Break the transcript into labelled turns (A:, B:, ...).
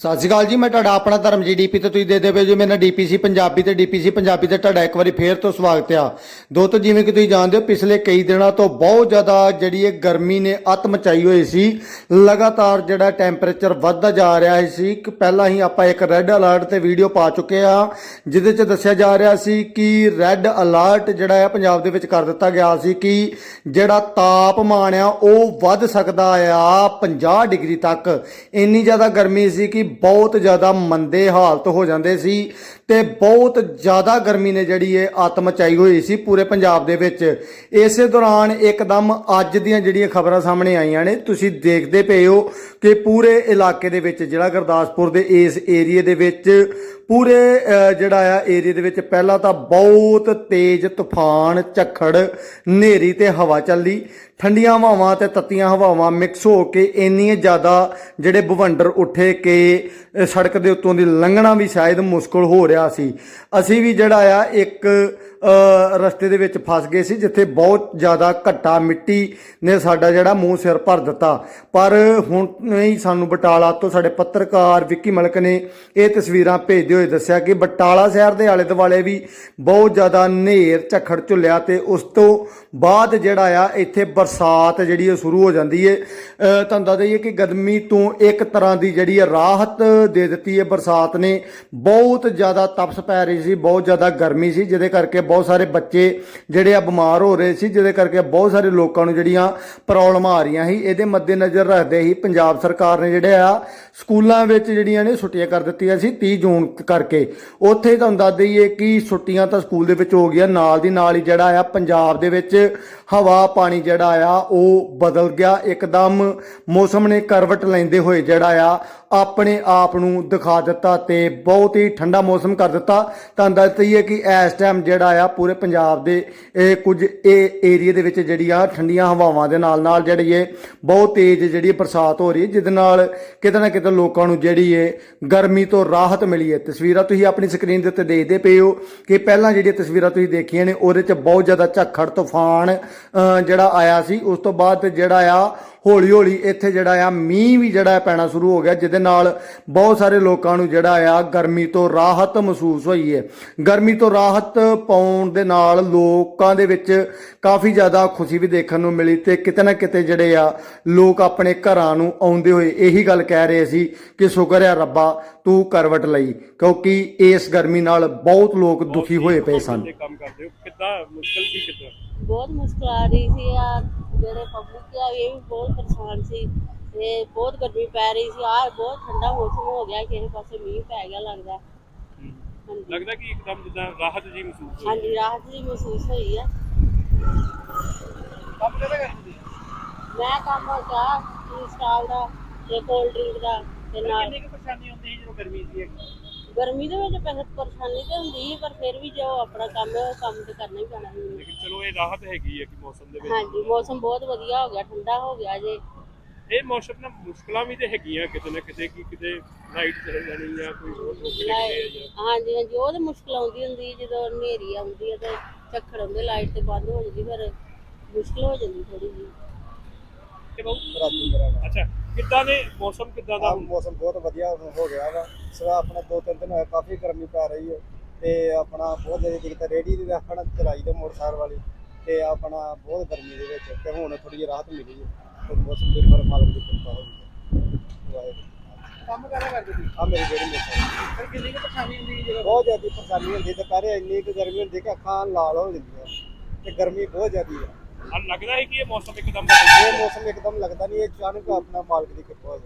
A: ਸਤਿ ਸ਼੍ਰੀ ਅਕਾਲ ਜੀ, ਮੈਂ ਤੁਹਾਡਾ ਆਪਣਾ ਧਰਮ ਜੀ ਡੀਪੀ ਤੇ ਤੁਸੀਂ ਦੇ ਦੇਵੇ ਜੋ। ਮੇਰਾ ਡੀਪੀਸੀ ਪੰਜਾਬੀ ਤੇ ਡੀਪੀਸੀ ਪੰਜਾਬੀ ਤੇ ਤੁਹਾਡਾ ਇੱਕ ਵਾਰੀ ਫੇਰ ਤੋਂ ਸਵਾਗਤ ਆ। ਦੋਸਤੋ, ਜਿਵੇਂ ਕਿ ਤੁਸੀਂ ਜਾਣਦੇ ਹੋ, ਪਿਛਲੇ ਕਈ ਦਿਨਾਂ ਤੋਂ ਬਹੁਤ ਜ਼ਿਆਦਾ ਜਿਹੜੀ ਇਹ ਗਰਮੀ ਨੇ ਅੱਤ ਮਚਾਈ ਹੋਈ ਸੀ। ਲਗਾਤਾਰ ਜਿਹੜਾ ਟੈਂਪਰੇਚਰ ਵੱਧਦਾ ਜਾ ਰਿਹਾ ਸੀ। ਕਿ ਪਹਿਲਾਂ ਹੀ ਆਪਾਂ ਇੱਕ ਰੈੱਡ ਅਲਰਟ ਤੇ ਵੀਡੀਓ ਪਾ ਚੁੱਕੇ ਆ, ਜਿਹਦੇ 'ਚ ਦੱਸਿਆ ਜਾ ਰਿਹਾ ਸੀ ਕਿ ਰੈੱਡ ਅਲਰਟ ਜਿਹੜਾ ਹੈ ਪੰਜਾਬ ਦੇ ਵਿੱਚ ਕਰ ਦਿੱਤਾ ਗਿਆ ਸੀ ਕਿ ਜਿਹੜਾ ਤਾਪਮਾਨ ਆ, ਉਹ ਵੱਧ ਸਕਦਾ ਆ 50 ਡਿਗਰੀ ਤੱਕ। ਇੰਨੀ ਜ਼ਿਆਦਾ ਗਰਮੀ ਸੀ ਕਿ ਬਹੁਤ ਜ਼ਿਆਦਾ ਮੰਦੇ ਹਾਲਤ ਹੋ ਜਾਂਦੇ ਸੀ ਤੇ ਬਹੁਤ ਜ਼ਿਆਦਾ ਗਰਮੀ ਨੇ ਜਿਹੜੀ ਇਹ ਅੱਤ ਮਚਾਈ ਹੋਈ ਸੀ ਪੂਰੇ ਪੰਜਾਬ ਦੇ ਵਿੱਚ। ਇਸੇ ਦੌਰਾਨ ਇੱਕਦਮ ਅੱਜ ਦੀਆਂ ਜਿਹੜੀਆਂ ਖਬਰਾਂ ਸਾਹਮਣੇ ਆਈਆਂ ਨੇ, ਤੁਸੀਂ ਦੇਖਦੇ ਪਏ ਹੋ ਕਿ ਪੂਰੇ ਇਲਾਕੇ ਦੇ ਵਿੱਚ, ਜਿਹੜਾ ਗੁਰਦਾਸਪੁਰ ਦੇ ਇਸ ਏਰੀਏ ਦੇ ਵਿੱਚ, ਪੂਰੇ ਜਿਹੜਾ ਆ ਏਰੀਏ ਦੇ ਵਿੱਚ ਪਹਿਲਾਂ ਤਾਂ ਬਹੁਤ ਤੇਜ਼ ਤੂਫਾਨ, ਝੱਖੜ, ਹਨੇਰੀ ਤੇ ਹਵਾ ਚੱਲੀ। ਠੰਡੀਆਂ ਹਵਾਵਾਂ ਤੇ ਤੱਤੀਆਂ ਹਵਾਵਾਂ ਮਿਕਸ ਹੋ ਕੇ ਇੰਨੀਆਂ ਜ਼ਿਆਦਾ ਜਿਹੜੇ ਭਵੰਡਰ ਉੱਠੇ ਕਿ ਸੜਕ ਦੇ ਉੱਤੋਂ ਦੀ ਲੰਘਣਾ ਵੀ ਸ਼ਾਇਦ ਮੁਸ਼ਕਲ ਹੋ ਰਿਹਾ ਸੀ। ਅਸੀਂ ਵੀ ਜਿਹੜਾ ਆ ਇੱਕ ਰਸਤੇ ਦੇ ਵਿੱਚ ਫਸ ਗਏ ਸੀ, ਜਿੱਥੇ ਬਹੁਤ ਜ਼ਿਆਦਾ ਘੱਟਾ ਮਿੱਟੀ ਨੇ ਸਾਡਾ ਜਿਹੜਾ ਮੂੰਹ ਸਿਰ ਭਰ ਦਿੱਤਾ। ਪਰ ਹੁਣ ਨਹੀਂ, ਸਾਨੂੰ ਬਟਾਲਾ ਤੋਂ ਸਾਡੇ ਪੱਤਰਕਾਰ ਵਿੱਕੀ ਮਲਕ ਨੇ ਇਹ ਤਸਵੀਰਾਂ ਭੇਜਦੇ ਹੋਏ ਦੱਸਿਆ ਕਿ ਬਟਾਲਾ ਸ਼ਹਿਰ ਦੇ ਆਲੇ ਦੁਆਲੇ ਵੀ ਬਹੁਤ ਜ਼ਿਆਦਾ ਹਨੇਰ, ਝੱਖੜ, ਝੁੱਲਿਆ ਤੇ ਉਸ ਤੋਂ ਬਾਅਦ ਜਿਹੜਾ ਆ, ਇੱਥੇ ਬਰਸਾਤ ਜਿਹੜੀ ਉਹ ਸ਼ੁਰੂ ਹੋ ਜਾਂਦੀ ਹੈ ਤੁਹਾਨੂੰ ਦੱਸ ਦਈਏ ਕਿ ਗਰਮੀ ਤੋਂ ਇੱਕ ਤਰ੍ਹਾਂ ਦੀ ਜਿਹੜੀ ਹੈ ਰਾਹਤ ਦੇ ਦਿੱਤੀ ਹੈ ਬਰਸਾਤ ਨੇ। ਬਹੁਤ ਜ਼ਿਆਦਾ ਤਪਸ ਪੈ ਰਹੀ ਸੀ, ਬਹੁਤ ਜ਼ਿਆਦਾ ਗਰਮੀ ਸੀ, ਜਿਹਦੇ ਕਰਕੇ ਬਹੁਤ ਸਾਰੇ ਬੱਚੇ ਜਿਹੜੇ ਆ ਬਿਮਾਰ ਹੋ ਰਹੇ ਸੀ, ਜਿਹਦੇ ਕਰਕੇ ਬਹੁਤ ਸਾਰੇ ਲੋਕਾਂ ਨੂੰ ਜਿਹੜੀਆਂ ਪ੍ਰੋਬਲਮਾਂ ਆ ਰਹੀਆਂ ਸੀ, ਇਹਦੇ ਮੱਦੇਨਜ਼ਰ ਰੱਖਦੇ ਹੀ ਪੰਜਾਬ ਸਰਕਾਰ ਨੇ ਜਿਹੜੇ ਆ ਸਕੂਲਾਂ ਵਿੱਚ ਜਿਹੜੀਆਂ ਨੇ ਛੁੱਟੀਆਂ ਕਰ ਦਿੱਤੀਆਂ ਸੀ 30 ਜੂਨ ਕਰਕੇ। ਉੱਥੇ ਤੁਹਾਨੂੰ ਦੱਸ ਦਈਏ ਕਿ ਛੁੱਟੀਆਂ ਤਾਂ ਸਕੂਲ ਦੇ ਵਿੱਚ ਹੋ ਗਈਆਂ, ਨਾਲ ਦੀ ਨਾਲ ਹੀ ਜਿਹੜਾ ਆ ਪੰਜਾਬ ਦੇ ਵਿੱਚ ਹਵਾ, ਪਾਣੀ ਜਿਹੜਾ ਆ, ਉਹ ਬਦਲ ਗਿਆ। ਇੱਕਦਮ ਮੌਸਮ ਨੇ ਕਰਵਟ ਲੈਂਦੇ ਹੋਏ ਜਿਹੜਾ ਆ, ਆਪਣੇ ਆਪ ਨੂੰ ਦਿਖਾ ਦਿੱਤਾ ਤੇ ਬਹੁਤ ਹੀ ਠੰਡਾ ਮੌਸਮ ਕਰ ਦਿੱਤਾ। ਤੁਹਾਨੂੰ ਦੱਸ ਦਈਏ ਕਿ ਇਸ ਟਾਈਮ ਜਿਹੜਾ ਆ, ਪੂਰੇ ਪੰਜਾਬ ਦੇ, ਇਹ ਕੁਝ ਇਹ ਏਰੀਆ ਦੇ ਵਿੱਚ ਜਿਹੜੀ ਆ ਠੰਡੀਆਂ ਹਵਾਵਾਂ ਦੇ ਨਾਲ ਨਾਲ ਜਿਹੜੀ ਇਹ ਬਹੁਤ ਤੇਜ਼ ਜਿਹੜੀ ਬਰਸਾਤ ਹੋ ਰਹੀ ਹੈ, ਜਿਹਦੇ ਨਾਲ ਕਿਤੇ ਨਾ ਕਿਤੇ ਲੋਕਾਂ ਨੂੰ ਜਿਹੜੀ ਹੈ ਗਰਮੀ ਤੋਂ ਰਾਹਤ ਮਿਲੀ ਹੈ ਤਸਵੀਰਾਂ ਤੁਸੀਂ ਆਪਣੀ ਸਕਰੀਨ ਦੇ ਉੱਤੇ ਦੇਖਦੇ ਪਏ ਹੋ ਕਿ ਪਹਿਲਾਂ ਜਿਹੜੀਆਂ ਤਸਵੀਰਾਂ ਤੁਸੀਂ ਦੇਖੀਆਂ ਨੇ, ਉਹਦੇ 'ਚ ਬਹੁਤ ਜ਼ਿਆਦਾ ਝੱਖੜ, ਤੂਫਾਨ ਜਿਹੜਾ ਆਇਆ ਸੀ, ਉਸ ਤੋਂ ਬਾਅਦ ਜਿਹੜਾ ਆ ਹੌਲੀ ਹੌਲੀ ਇੱਥੇ ਜਿਹੜਾ ਆ ਮੀਂਹ ਵੀ ਜਿਹੜਾ ਪੈਣਾ ਸ਼ੁਰੂ ਹੋ ਗਿਆ ਜਿਹਦੇ ਨਾਲ ਬਹੁਤ ਸਾਰੇ ਲੋਕਾਂ ਨੂੰ ਜਿਹੜਾ ਆ ਗਰਮੀ ਤੋਂ ਰਾਹਤ ਮਹਿਸੂਸ ਹੋਈ ਹੈ। ਗਰਮੀ ਤੋਂ ਰਾਹਤ ਪਾਉਣ ਦੇ ਨਾਲ ਲੋਕਾਂ ਦੇ ਵਿੱਚ ਕਾਫੀ ਜ਼ਿਆਦਾ ਖੁਸ਼ੀ ਵੀ ਦੇਖਣ ਨੂੰ ਮਿਲੀ ਤੇ ਕਿਤੇ ਨਾ ਕਿਤੇ ਜਿਹੜੇ ਆ ਲੋਕ ਆਪਣੇ ਘਰਾਂ ਨੂੰ ਆਉਂਦੇ ਹੋਏ ਇਹੀ ਗੱਲ ਕਹਿ ਰਹੇ ਸੀ ਕਿ ਸ਼ੁਕਰ ਆ ਰੱਬਾ ਤੂੰ ਕਰਵਟ ਲਈ ਕਿਉਂਕਿ ਇਸ ਗਰਮੀ ਨਾਲ ਬਹੁਤ ਲੋਕ ਦੁਖੀ ਹੋਏ ਪਏ ਸਨ।
B: ਦੇ ਕੰਮ ਕਰਦੇ ਹੋ ਕਿੱਦਾਂ ਮੁਸ਼ਕਲ ਕੀ ਕਿੱਦਾਂ?
C: ਬਹੁਤ ਮੁਸ਼ਕਲ ਆ ਰਹੀ ਸੀ ਆ ਜਿਹੜੇ ਪਬਲਿਕ ਆ ਇਹ ਵੀ ਬਹੁਤ ਪਰੇਸ਼ਾਨ ਸੀ ਤੇ ਬਹੁਤ ਗਰਮੀ ਪੈ ਰਹੀ ਸੀ। ਆ ਬਹੁਤ ਠੰਡਾ ਮੌਸਮ ਹੋ ਗਿਆ ਕਿਸੇ ਪਾਸੇ ਮੀਂਹ ਪੈ ਗਿਆ ਲੱਗਦਾ। ਹਾਂਜੀ।
B: ਲੱਗਦਾ ਕਿ ਇੱਕਦਮ ਜਿੱਦਾਂ ਰਾਹਤ ਜੀ ਮਹਿਸੂਸ ਹੋਈ।
C: ਹਾਂਜੀ ਰਾਹਤ ਜੀ ਮਹਿਸੂਸ ਹੋਈ ਆ।
B: ਕੰਮ ਕਿਹਦਾ ਕਰਦੇ
C: ਮੈਂ ਕੰਮ ਚਾਹ ਟੀ ਸਟਾਲ ਦਾ ਤੇ ਕੋਲਡ ਡਰਿੰਕ ਦਾ ਤੇ ਨਾਲ
B: ਕਿੰਨੀ ਕੁ ਪਰੇਸ਼ਾਨੀ ਹੁੰਦੀ ਸੀ ਜਦੋਂ ਗਰਮੀ ਸੀ
C: ਗਰਮੀ ਦੇ ਵਿੱਚ ਪਹਿਲਾਂ ਪਰੇਸ਼ਾਨੀ ਤੇ ਹੁੰਦੀ ਸੀ ਪਰ ਫਿਰ ਵੀ ਜੋ ਆਪਣਾ ਕੰਮ ਹੈ ਉਹ ਕੰਮ ਤੇ ਕਰਨਾ ਹੀ ਪੈਣਾ ਸੀ।
B: ਲੇਕਿਨ ਚਲੋ ਇਹ ਰਾਹਤ ਹੈਗੀ ਹੈ ਕਿ ਮੌਸਮ ਦੇ ਵਿੱਚ।
C: ਹਾਂਜੀ ਮੌਸਮ ਬਹੁਤ ਵਧੀਆ ਹੋ ਗਿਆ ਠੰਡਾ ਹੋ ਗਿਆ ਜੇ।
B: ਇਹ ਮੌਸਮ ਨਾਲ ਮੁਸ਼ਕਲਾਂ ਵੀ ਤੇ ਹੈਗੀਆਂ ਕਿਤੇ ਨਾ ਕਿਤੇ ਕਿ ਕਿਤੇ ਲਾਈਟ ਚਲੇ ਜਾਣੀ ਜਾਂ ਕੋਈ ਹੋਰ ਜਾਂ
C: ਹਾਂਜੀ ਹਾਂਜੀ ਉਹ ਤਾਂ ਮੁਸ਼ਕਲ ਆਉਂਦੀ ਹੁੰਦੀ ਜਦੋਂ ਹਨੇਰੀ ਆਉਂਦੀ ਹੈ ਤੇ ਝੱਖੜ ਹੁੰਦੇ ਲਾਈਟ ਤੇ ਬੰਦ ਹੋ ਜਾਂਦੀ ਫਿਰ ਮੁਸ਼ਕਲ ਹੋ ਜਾਂਦੀ ਥੋੜੀ ਜਿਹੀ।
B: ਕਿ ਬਹੁ-
D: ਰਾਤੀ ਮੇਰਾ
B: ਅੱਛਾ ਕਿੱਦਾਂ ਦੇ ਮੌਸਮ ਕਿੱਦਾਂ ਦਾ
D: ਮੌਸਮ ਬਹੁਤ ਵਧੀਆ ਹੋ ਗਿਆ ਵਾ। ਸਵਾ ਆਪਣਾ ਦੋ ਤਿੰਨ ਦਿਨ ਹੋਏ ਕਾਫੀ ਗਰਮੀ ਪੈ ਰਹੀ ਹੈ ਤੇ ਆਪਣਾ ਬਹੁਤ ਜ਼ਿਆਦਾ ਦਿੱਕਤ ਰੇੜੀ ਦੀ ਆਪਣਾ ਚਲਾਈ ਤੇ ਮੋਟਰਸਾਈਕਲ ਵਾਲੀ। ਤੇ ਆਪਣਾ ਬਹੁਤ ਗਰਮੀ ਦੇ ਵਿੱਚ। ਤੇ ਹੁਣ ਥੋੜੀ ਜਿਹੀ ਰਾਹਤ ਮਿਲੀ ਹੈ ਤੇ ਮੌਸਮ ਦੇ ਪਰ ਮਾਲਕ ਦੀ ਕਿਰਪਾ ਹੋ ਗਈ ਵਾਹਿਗੁਰੂ।
B: ਕੰਮ ਕਰਾ ਕਰਦੇ ਸੀ
D: ਆ ਮੇਰੀ ਜਿਹੜੀ ਮੋਟਰਸਾਈਕਲ
B: ਫਿਰ ਕਿੰਨੀ ਕੁ ਪਰੇਸ਼ਾਨੀ ਹੁੰਦੀ ਜਦੋਂ?
D: ਬਹੁਤ ਜ਼ਿਆਦਾ ਪਰੇਸ਼ਾਨੀ ਹੁੰਦੀ ਦੁਪਹਿਰੇ ਇੰਨੀ ਕੁ ਗਰਮੀ ਹੁੰਦੀ ਕਿ ਅੱਖਾਂ ਲਾਲ ਹੋ ਜਾਂਦੀਆਂ ਤੇ ਗਰਮੀ ਬਹੁਤ ਜ਼ਿਆਦੀ ਹੈ
B: ਲੱਗਦਾ ਹੈ ਕਿ ਇਹ ਮੌਸਮ ਇੱਕਦਮ
D: ਇਹ ਮੌਸਮ ਇੱਕਦਮ ਲੱਗਦਾ ਨਹੀਂ, ਇਹ ਅਚਾਨਕ ਆਪਣਾ ਮਾਲਕ ਦੀ ਕਿਰਪਾ ਹੋ